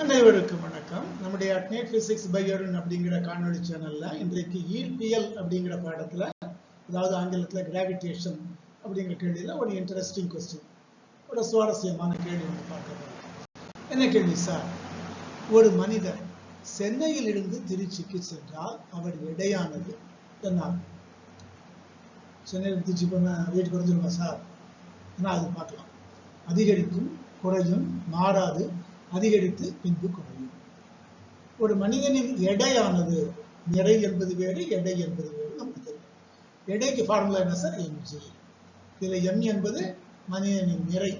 அனைவருக்கும் வணக்கம். நம்முடைய அட்னேட் பிசிக்ஸ் பையருன் அப்படிங்கிற காணொலி சேனல்ல இன்றைக்கு ஈர்ப்பியல் அப்படிங்கிற பாடத்துல அதாவது ஆங்கிலத்துல கிராவிடேஷன் அப்படிங்கிற கேள்வியில ஒரு இன்ட்ரெஸ்டிங் கொஸ்டின் ஒரு சுவாரஸ்யமான கேள்வி ஒன்று பார்க்க என்ன கேள்வி சார்? ஒரு மனிதர் சென்னையிலிருந்து திருச்சிக்கு சென்றால் அவர் எடையானது என்ன? சென்னையில் திருச்சி போனா வெயிட் குறைஞ்சிருமா சார்? ஆனால் அது பார்க்கலாம். அதிகரிக்கும் குறையும் மாறாது அதிகரித்து பின்பு குறையும். ஒரு மனிதனின் எடையானது நிறை என்பது வேறு எடை என்பது வேறு நமக்கு தெரியும். எடைக்கு ஃபார்முலா என்ன சார் எம்ஜி இதுல எம் என்பது மனிதனின் நிறை.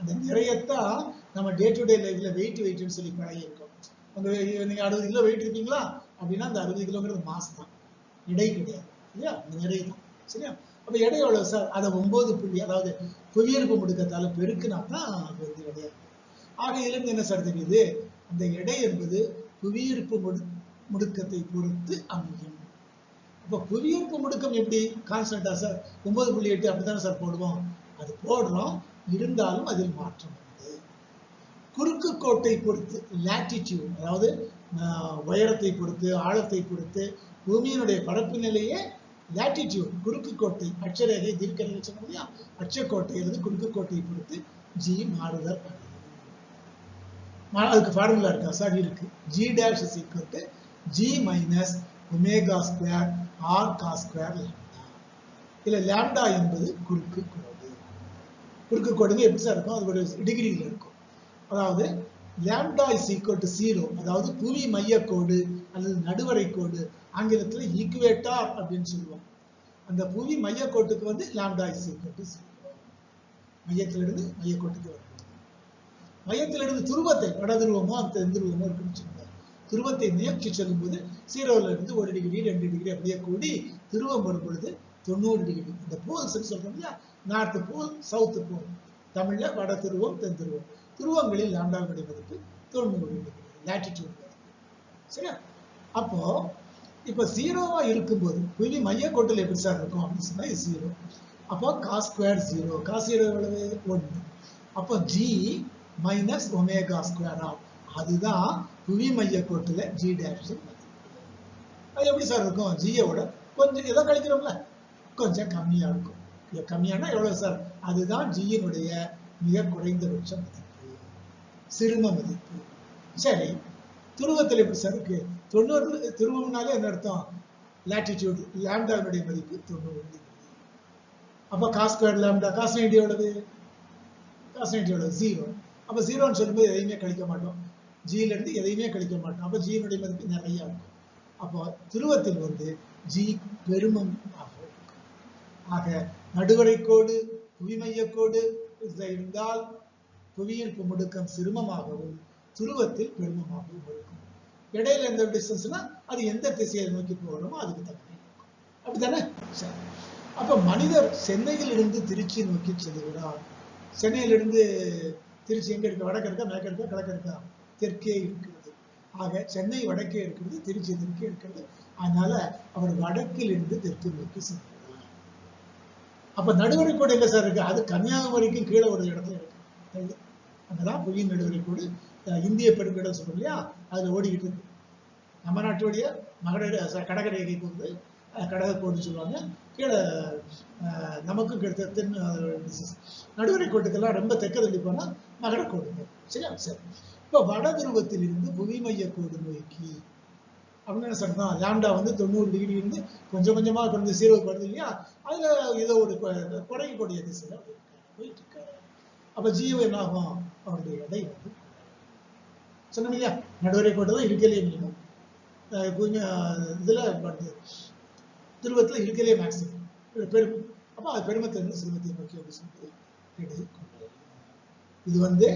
அந்த நிறையத்தான் நம்ம டே டு டே லைஃப்ல வெயிட் வெயிட்னு சொல்லி பழகியிருக்கோம். உங்க நீங்க அறுபது கிலோ வெயிட் இருக்கீங்களா அப்படின்னா அந்த அறுபது கிலோங்கிறது மாஸ் தான். இடை கிடையாது இல்லையா? அந்த நிறை தான் சரியா? அப்ப எடை எவ்வளவு சார் அதை ஒன்பது புள்ளி அதாவது புவியீர்ப்பு முடுக்கத்தால பெருக்குனா தான் அது வந்து ஆகையிலும் என்ன சார் தெரியுது அந்த எடை என்பது புவியீர்ப்பு முடு முடுக்கத்தை பொறுத்து அமையும். அப்ப புவியீர்ப்பு முடுக்கம் எப்படி? கான்ஸ்டன்டா சார் ஒன்பது புள்ளி எட்டு அப்படித்தானே சார் போடுவோம்? அது போடுறோம். இருந்தாலும் அதில் மாற்றம் உண்டு. குறுக்கு கோட்டை பொறுத்து லாட்டிடியூட் அதாவது ஆஹ், உயரத்தை பொறுத்து ஆழத்தை பொறுத்து பூமியினுடைய பரப்பு நிலையே லாட்டிடியூட் குறுக்கு கோட்டை அச்சரேகை தீர்க்கரேகை சொன்னோம் இல்லையா? அச்சக்கோட்டை அல்லது குறுக்கு கோட்டை பொறுத்து ஜி மாறுதல். அதுக்கு ஃபார்முலா இருக்கா சார் இருக்கு. G dash is equal to g minus omega square r cos square lambda இல்ல லேம்டா என்பது குறுக்கு கோடு குறுக்கு கோடுங்க எப்படி சார் இருக்கும் அதோட டிகிரியில் இருக்கும். அதாவது lambda is equal to zero அதாவது புவி மையக்கோடு அல்லது நடுவரை கோடு ஆங்கிலத்தில் ஈக்குவேட்டார் அப்படின்னு சொல்லுவோம் அந்த புவி மையக்கோட்டுக்கு வந்து lambda is equal to zero மையத்திலிருந்து மையக்கோட்டுக்கு வரும் மையத்திலிருந்து துருவத்தை வடதுருவமோ துருவமோ தென் துருவமோ இருக்குன்னு சொல்லுவாங்க துருவத்தை நோக்கி செல்லும்போது சீரோல இருந்து ஒரு டிகிரி ரெண்டு டிகிரி அப்படியே கூடி துருவம் வரும் பொழுது தொண்ணூறு டிகிரி. இந்த போல்ஸ் சொல்றோம் இல்லையா? நார்த் போல் சவுத் போல் தமிழ்ல வட துருவம் தென் துருவம். துருவங்களில் லாம்டாவுடைய மதிப்பு தொண்ணூறு டிகிரி லாட்டிடியூட் சரியா? அப்போ இப்ப ஜீரோவா இருக்கும்போது புவி மையக்கோட்டில் எப்படி சார் இருக்கும்? அப்படின்னு சொன்னா ஜீரோ அப்போ cos square zero cos zero எவ்வளவு? ஒன்று. அப்போ g minus omega square of அதுதான் புவி மையக்கோட்டில் ஜி டேஷ் அது எப்படி சார் இருக்கும்? ஜியோட கொஞ்சம் எதை கழிக்கிறோம்ல? கொஞ்சம் கம்மியா இருக்கும். கம்மியானா எவ்வளவு சார் அதுதான் ஜியினுடைய மிக குறைந்தபட்ச மதிப்பு. சிறும மதிப்பு. சரி. துருவத்தில் எப்படி சார் இருக்கு? தொண்ணூறு துருவம்னாலே என்ன அர்த்தம்? லாட்டிடியூட் லேண்டாவினுடைய மதிப்பு தொண்ணூறு டிகிரி. அப்ப cos square lambda cos ninety எவ்வளவு? காஸ் நைன்டி எவ்வளவு? ஜீரோ அப்ப ஜீரோன்னு சொல்லும்போது எதையுமே கழிக்க மாட்டோம். ஜியில இருந்து எதையுமே கழிக்க மாட்டோம். அப்ப ஜியினுடைய மதிப்பு நிறைய இருக்கும். அப்போ துருவத்தில் வந்து ஜி பெருமம் ஆக ஆக நடுவரை கோடு புவிமைய கோடு இருந்தால் புவியின் முடுக்கம் சிறுமமாகவும் துருவத்தில் பெருமமாகவும் இருக்கும். இடையில எந்த டிஸ்டன்ஸ்னா அது எந்த திசையை நோக்கி போகணுமோ அதுக்கு தகுதி அப்படித்தானே? சரி. அப்ப மனிதர் சென்னையில் இருந்து திருச்சி நோக்கி செல்கிறார். சென்னையிலிருந்து திருச்சி எங்க இருக்கு? வடக்கு இருக்கா? மேற்கு இருக்கா? கிழக்கு இருக்கா? தெற்கே இருக்கிறது. ஆக சென்னை வடக்கே இருக்கிறது திருச்சி தெற்கே இருக்கிறது. அதனால அவர் வடக்கில் இருந்து தெற்கு நோக்கி சென்றார். அப்ப நடுவரை கூட எங்க சார் இருக்கு? அது கன்னியாகுமரிக்கும் கீழே ஒரு இடத்துல இருக்கு. தெரியுது? அங்கதான் புவியின் நடுவரை கூட இந்திய பெருங்கடல் சொல்றோம் இல்லையா? அதுல ஓடிக்கிட்டு இருக்கு. நம்ம நாட்டுடைய மகட ச- வந்து அஹ், கடக கோடுன்னு சொல்லுவாங்க. கீழே நமக்கும் கிடைத்த தென் நடுவரை கோட்டுக்கெல்லாம் ரொம்ப தெற்க தள்ளி போனா மகர கோடு சரியா? சரி. இப்போ வட துருவத்தில் இருந்து புவி மைய கோடு நோக்கி அப்படின்னு என்ன சொல்றோம் வந்து தொண்ணூறு டிகிரி இருந்து கொஞ்சம் கொஞ்சமா கொஞ்சம் சீரோ வருது இல்லையா? அதுல ஏதோ ஒரு கொ- குறையக்கூடிய திசையில் போயிட்டு இருக்காரு அப்ப ஜீவ என்ன ஆகும் அவருடைய எடை வந்து சொன்னோம் இல்லையா? நடுவரை கோட்டை தான் இருக்கலையே மினிமம் இதில் அஹ், இதுல இருக்கலையே மேக்ஸிமம் பெரும் அப்போ அது பெருமத்தை சிறுமத்தை நோக்கி அப்படி சொல்லிட்டு எடை கொண்டது. இது வந்து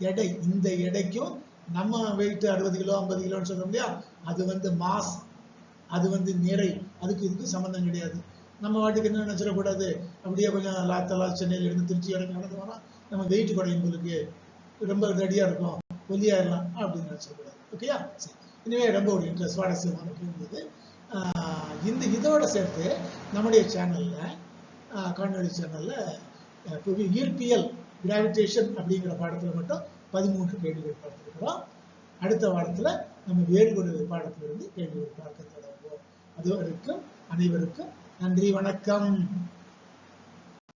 எடை இந்த எடைக்கும் நம்ம வெயிட் அறுபது கிலோ ஐம்பது கிலோன்னு சொல்றோம் இல்லையா? அது வந்து மாஸ் அது வந்து நிறை அதுக்கு இதுக்கு சம்மந்தம் கிடையாது. நம்ம வாட்டுக்கு என்ன நினச்சிடக்கூடாது அப்படியே கொஞ்சம் லாத்தலா சென்னையில இருந்து திருச்சி வரைக்கும் நடந்து போனால் நம்ம வெயிட் குறையும் உங்களுக்கு ரொம்ப ரெடியா இருக்கும் ஒல்லியாயிடலாம் அப்படின்னு நினச்சிடக்கூடாது ஓகேயா சரி. இனிமே ரொம்ப ஒரு இன்ட்ரெஸ்ட் சுவாரஸ்யமான கேள்வி இந்த இதோட சேர்த்து நம்முடைய சேனல்ல காணொலி சேனல்ல புவி ஈர்ப்பியல் கிராவிடேஷன் அப்படிங்கிற பாடத்துல மட்டும் பதிமூன்று கேள்விகள் பார்த்துருக்கிறோம். அடுத்த வாரத்துல நம்ம வேறு ஒரு பாடத்திலிருந்து கேள்விகள் பார்க்க தொடங்குவோம். அது வரைக்கும் அனைவருக்கும் நன்றி வணக்கம்.